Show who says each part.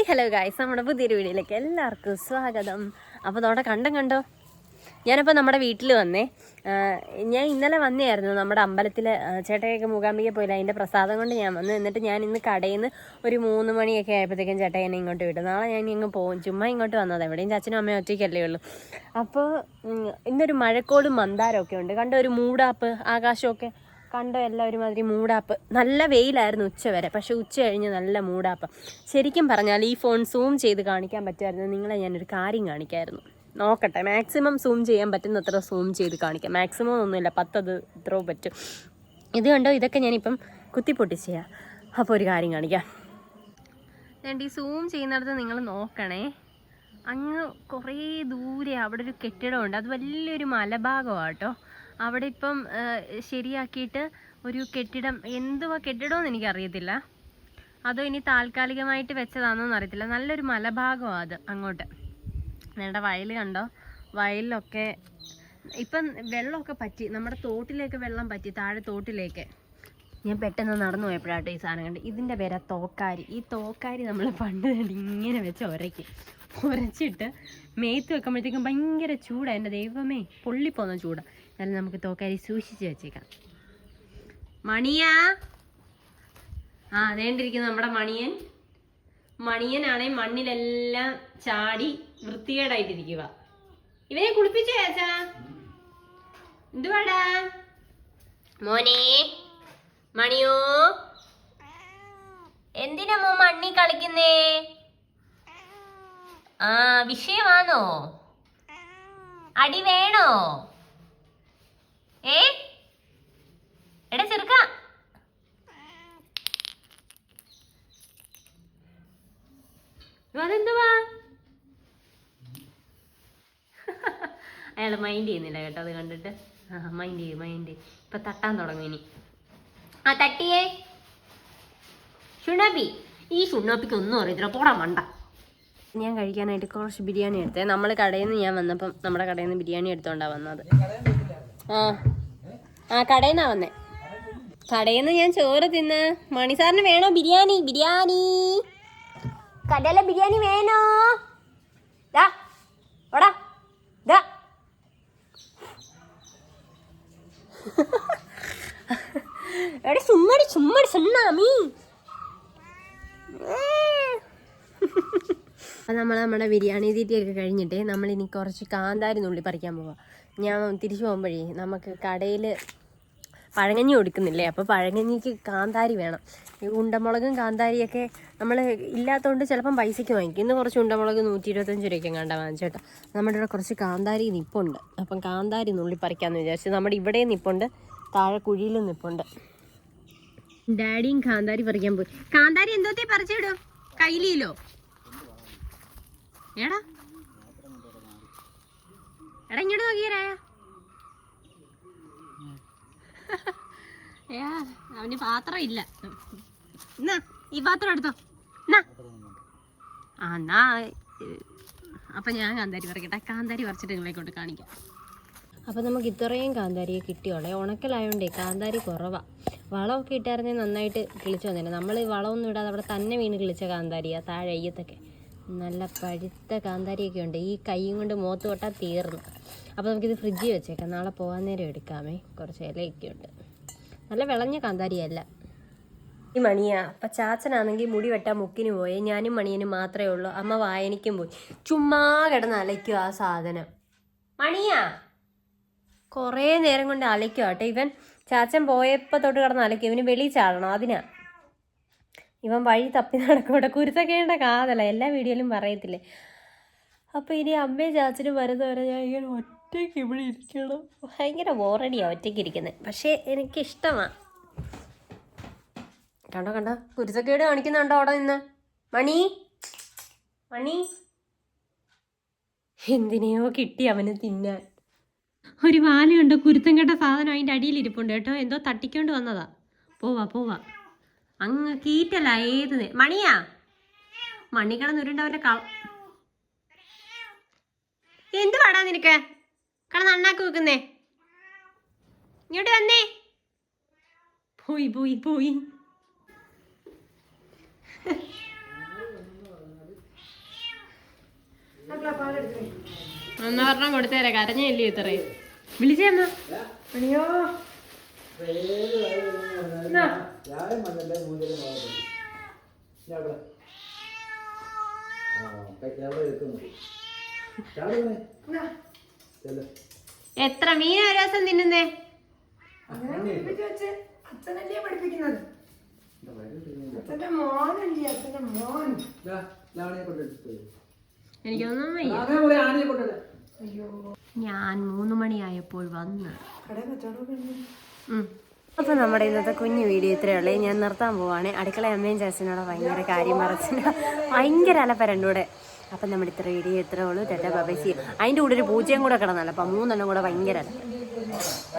Speaker 1: Hi hello guys നമ്മുടെ പുതിയൊരു വീഡിയോയിലേക്ക് എല്ലാവർക്കും സ്വാഗതം. അപ്പോൾ അതോടെ കണ്ടും കണ്ടോ? ഞാനപ്പോൾ നമ്മുടെ വീട്ടിൽ വന്നേ. ഞാൻ ഇന്നലെ വന്നേയായിരുന്നു നമ്മുടെ അമ്പലത്തിൽ ചേട്ടയൊക്കെ മൂകാംബിക പോയില്ല? അതിന്റെ പ്രസാദം കൊണ്ട് ഞാൻ വന്നു എന്നിട്ട് ഞാൻ ഇന്ന് കടയിൽ നിന്ന് ഒരു മൂന്ന് മണിയൊക്കെ ആയപ്പോഴത്തേക്കും ചേട്ടൻ എന്നെ ഇങ്ങോട്ട് വിട്ടു. നാളെ ഞാൻ ഇങ്ങ് പോകും. ചുമ്മാ ഇങ്ങോട്ട് വന്നത്. എവിടെയും ചച്ചനും അമ്മയും ഒറ്റയ്ക്കല്ലേ ഉള്ളൂ. അപ്പോൾ ഇന്നൊരു മഴക്കോടും മന്ദാരമൊക്കെ ഉണ്ട്. കണ്ട ഒരു മൂടാപ്പ് ആകാശമൊക്കെ? കണ്ടോ എല്ലാം ഒരുമാതിരി മൂടാപ്പ്. നല്ല വെയിലായിരുന്നു ഉച്ച വരെ പക്ഷെ ഉച്ച കഴിഞ്ഞ് നല്ല മൂടാപ്പ്. ശരിക്കും പറഞ്ഞാൽ ഈ ഫോൺ സൂം ചെയ്ത് കാണിക്കാൻ പറ്റുമായിരുന്നു. നിങ്ങളെ ഞാനൊരു കാര്യം കാണിക്കായിരുന്നു. നോക്കട്ടെ മാക്സിമം സൂം ചെയ്യാൻ പറ്റുന്നത്ര സൂം ചെയ്ത് കാണിക്കാം. മാക്സിമം ഒന്നുമില്ല പത്തത് ഇത്രയോ പറ്റും. ഇത് കണ്ടോ ഇതൊക്കെ ഞാനിപ്പം കുത്തിപ്പൊട്ടിച്ചാ അപ്പോൾ ഒരു കാര്യം കാണിക്കാം. ഞാൻ ഈ സൂം ചെയ്യുന്നിടത്ത് നിങ്ങൾ നോക്കണേ. അങ്ങ് കുറേ ദൂരെ അവിടെ ഒരു കെട്ടിടമുണ്ട്. അത് വലിയൊരു മലഭാഗമാണ് കേട്ടോ. അവിടെ ഇപ്പം ശരിയാക്കിയിട്ട് ഒരു കെട്ടിടം എന്തുവാ കെട്ടിടമെന്ന് എനിക്കറിയത്തില്ല. അതോ ഇനി താൽക്കാലികമായിട്ട് വെച്ചതാണോന്ന് അറിയത്തില്ല. നല്ലൊരു മലഭാഗമാണ് അത് അങ്ങോട്ട്. നിങ്ങളുടെ വയൽ കണ്ടോ? വയലിലൊക്കെ ഇപ്പം വെള്ളമൊക്കെ പറ്റി. നമ്മുടെ തോട്ടിലേക്ക് വെള്ളം പറ്റി താഴെ തോട്ടിലേക്ക്. ഞാൻ പെട്ടെന്ന് നടന്നു പോയപ്പോഴാട്ടോ ഈ സാധനം കണ്ട്. ഇതിന്റെ പേരാ തോക്കാരി. ഈ തോക്കാരി നമ്മൾ പണ്ട് ഇങ്ങനെ വെച്ച് ഉരയ്ക്കും ഉരച്ചിട്ട് മേത്ത് വെക്കുമ്പോഴത്തേക്കും ഭയങ്കര ചൂടാണ് എന്റെ ദൈവമേ പൊള്ളിപ്പോന്ന ചൂടാണ് എന്നാലും നമുക്ക് തോക്കാരി സൂക്ഷിച്ച് വെച്ചേക്കാം. മണിയാ? ആ അതേണ്ടിരിക്കുന്നു നമ്മുടെ മണിയൻ. മണിയനാണെ മണ്ണിലെല്ലാം ചാടി വൃത്തികേടായിട്ടിരിക്കുക. ഇവനെ കുളിപ്പിച്ചോ ചേച്ചാ എന്തുവാടാ? മോനെ മണിയോ? എന്തിനാ മോ മണ്ണി കളിക്കുന്നേ? ആ വിഷയമാണോ? അടി വേണോ? ഏ? എടാ ചെറുക്ക. അതെന്തുവാ? അയാൾ മൈൻഡ് ചെയ്യുന്നില്ല കേട്ടോ അത് കണ്ടിട്ട്. ആ മൈൻഡ് ചെയ്യും മൈൻഡ് ചെയ്യും. ഇപ്പൊ തട്ടാൻ തുടങ്ങും ഇനി. ആ തട്ടിയേ. ഷുണാബി. ഈ ഷുണാബിക്ക് ഒന്നും അറിയത്തില്ല പോടാ മണ്ട. ഞാൻ കഴിക്കാനായിട്ട് കുറച്ച് ബിരിയാണി എടുത്തേ. നമ്മൾ കടയിൽ നിന്ന് ഞാൻ വന്നപ്പം നമ്മുടെ കടയിൽ നിന്ന് ബിരിയാണി എടുത്തോണ്ടാ വന്നത്. ആ. ആ വന്നേ. കടയിൽ നിന്ന് ഞാൻ ചോറ് തിന്ന്. മണിസാറിന് വേണോ ബിരിയാണി? ബിരിയാണി. കടയിലെ ബിരിയാണി വേണോ? ഓടാ. ദാ. ചുമ്മടി ചുമ്മടി സുണ്ണാമി അപ്പം നമ്മൾ നമ്മുടെ ബിരിയാണി തീറ്റയൊക്കെ കഴിഞ്ഞിട്ട് നമ്മളിനി കുറച്ച് കാന്താരി നുള്ളി പറിക്കാൻ പോവാം. ഞാൻ തിരിച്ചു പോകുമ്പോഴേ നമുക്ക് കടയിൽ പഴങ്ങഞ്ഞി കൊടുക്കുന്നില്ലേ? അപ്പോൾ പഴങ്ങഞ്ഞിക്ക് കാന്താരി വേണം. ഈ ഉണ്ടമുളകും കാന്താരിയൊക്കെ നമ്മൾ ഇല്ലാത്തതുകൊണ്ട് ചിലപ്പം പൈസയ്ക്ക് വാങ്ങിക്കും. ഇന്ന് കുറച്ച് ഉണ്ടമുളക് നൂറ്റി ഇരുപത്തഞ്ച് രൂപയ്ക്ക് കണ്ട വാങ്ങിച്ചേട്ടാ നമ്മുടെ ഇവിടെ കുറച്ച് കാന്താരി നിപ്പുണ്ട്. അപ്പം കാന്താരി നുള്ളി പറിക്കാമെന്ന് വിചാരിച്ചു. നമ്മുടെ ഇവിടെയും നിപ്പുണ്ട് താഴെ കുഴിയിലും നിപ്പുണ്ട്. ഡാഡിയും കാന്താരി പറിക്കാൻ പോയി. കാന്താരി എന്തോത്തി പറിച്ചിടും? കയ്യിലോ എടാ എടാ ഇങ്ങോട്ട് നോക്കിയരാ ഏ അവന് പാത്രം ഇല്ല. എന്നാ ഈ പാത്രം എടുത്തോ. എന്നാ. ആ എന്നാ അപ്പൊ ഞാൻ കാന്താരി പറിക്കട്ടെ. കാന്താരി പറിച്ചിട്ട് നിങ്ങളെ കൊണ്ട് കാണിക്കാം. അപ്പോൾ നമുക്ക് ഇത്രയും കാന്താരിയെ കിട്ടിയോളെ ഉണക്കലായോണ്ടേ കാന്താരി കുറവാ. വളമൊക്കെ ഇട്ടായിരുന്നെങ്കിൽ നന്നായിട്ട് കിളിച്ചു വന്നേനെ നമ്മൾ ഈ വളമൊന്നും ഇടാതെ അവിടെ തന്നെ വീണ് കിളിച്ച കാന്താരിയാണ് താഴെ അയ്യത്തൊക്കെ. നല്ല പഴുത്ത കാന്താരിയൊക്കെ ഉണ്ട് ഈ കൈയും കൊണ്ട് മുഖത്ത് തൊട്ടാൽ തീർന്നു. അപ്പോൾ നമുക്കിത് ഫ്രിഡ്ജിൽ വെച്ചേക്കാം. നാളെ പോകാൻ നേരം എടുക്കാമേ. കുറച്ച് ഇലയൊക്കെ ഉണ്ട് നല്ല വിളഞ്ഞ കാന്താരിയല്ല. ഈ മണിയാ. അപ്പം ചാച്ചനാണെങ്കിൽ മുടി വെട്ടാൻ മുക്കിന് പോയി. ഞാനും മണിയനും മാത്രമേ ഉള്ളൂ. അമ്മ വായനയ്ക്കും പോയി. ചുമ്മാ കിടന്ന് അലയ്ക്കും ആ സാധനം. മണിയാ. കുറേ നേരം കൊണ്ട് അലയ്ക്കും കേട്ടോ ഇവൻ. ചാച്ചൻ പോയപ്പോൾ തൊട്ട് കിടന്ന് അലയ്ക്കും. ഇവന് വെളിയിൽ ചാടണം. അതിനാ. ഇവൻ വഴി തപ്പി നടക്കൂടെ കുരുത്തക്കേണ്ട കാതല. എല്ലാ വീഡിയോയിലും പറയത്തില്ലേ? അപ്പോൾ ഇനി അമ്മയും ചാച്ചനും വരുന്നവരെ ഞാൻ ഇങ്ങനെ ഒറ്റയ്ക്ക് ഇവിടെ ഇരിക്കണം. ഭയങ്കര ബോറടിയാണ് ഒറ്റയ്ക്ക് ഇരിക്കുന്നത് പക്ഷേ എനിക്കിഷ്ടമാണ് കണ്ടോ കണ്ടോ? കുരുത്തക്കേട് കാണിക്കുന്നുണ്ടോ അവിടെ നിന്ന്? മണി? മണി? എന്തിനെയോ കിട്ടി അവന് തിന്നാൻ. ഒരു വാലയുണ്ട് കുരുത്തം കേട്ട സാധനം അതിന്റെ അടിയിൽ ഇരിപ്പുണ്ട് കേട്ടോ. എന്തോ തട്ടിക്കൊണ്ട് വന്നതാ. പോവാ പോവാ. അങ്ങ് കീറ്റല്ല ഏത് മണിയാ? മണി കിടന്നുരുണ്ടവന്റെ കള എന്ത് പാടാ നിനക്ക്? കട നന്നാക്കി വെക്കുന്നേ. ഇങ്ങോട്ട് വന്നേ. പോയി പോയി പോയി. എന്നാ പറഞ്ഞാൽ കൊടുത്തേരെ കരഞ്ഞില്ലേ ഇത്രയും. വിളിച്ചേ അമ്മ
Speaker 2: അയ്യോ.
Speaker 3: എവിടെ എത്തുന്നു ചെല്ലു.
Speaker 1: എത്ര മീൻ ഒരു ദിവസം തിന്നുന്നേ
Speaker 2: അച്ഛനല്ലേ പഠിപ്പിക്കുന്നത്. അച്ഛന്റെ മോനല്ലേ അച്ഛന്റെ മോൻ.
Speaker 1: എനിക്കൊന്നും വയ്യ.
Speaker 3: അതേപോലെ ആണിയെ കൊണ്ടിട
Speaker 2: അയ്യോ.
Speaker 1: ഞാൻ മൂന്ന് മണിയായപ്പോൾ വന്ന്. അപ്പോൾ നമ്മുടെ ഇന്നത്തെ കുഞ്ഞു വീഡിയോ ഇത്രയേ ഉള്ളൂ. ഞാൻ നിർത്താൻ പോവാണ്. അടുക്കള അമ്മയും ചേച്ചനോട് ഭയങ്കര കാര്യം പറച്ചില്ല ഭയങ്കര അലപ്പ രണ്ടൂടെ അപ്പം നമ്മുടെ ഇത്ര വീഡിയോ ഇത്രയേ ഉള്ളൂ. തെറ്റ ബബൈസി. അതിന്റെ കൂടെ ഒരു പൂജയും കൂടെ കിടന്നല്ലോ. അപ്പം മൂന്നെണ്ണം കൂടെ ഭയങ്കര അലപ്പ.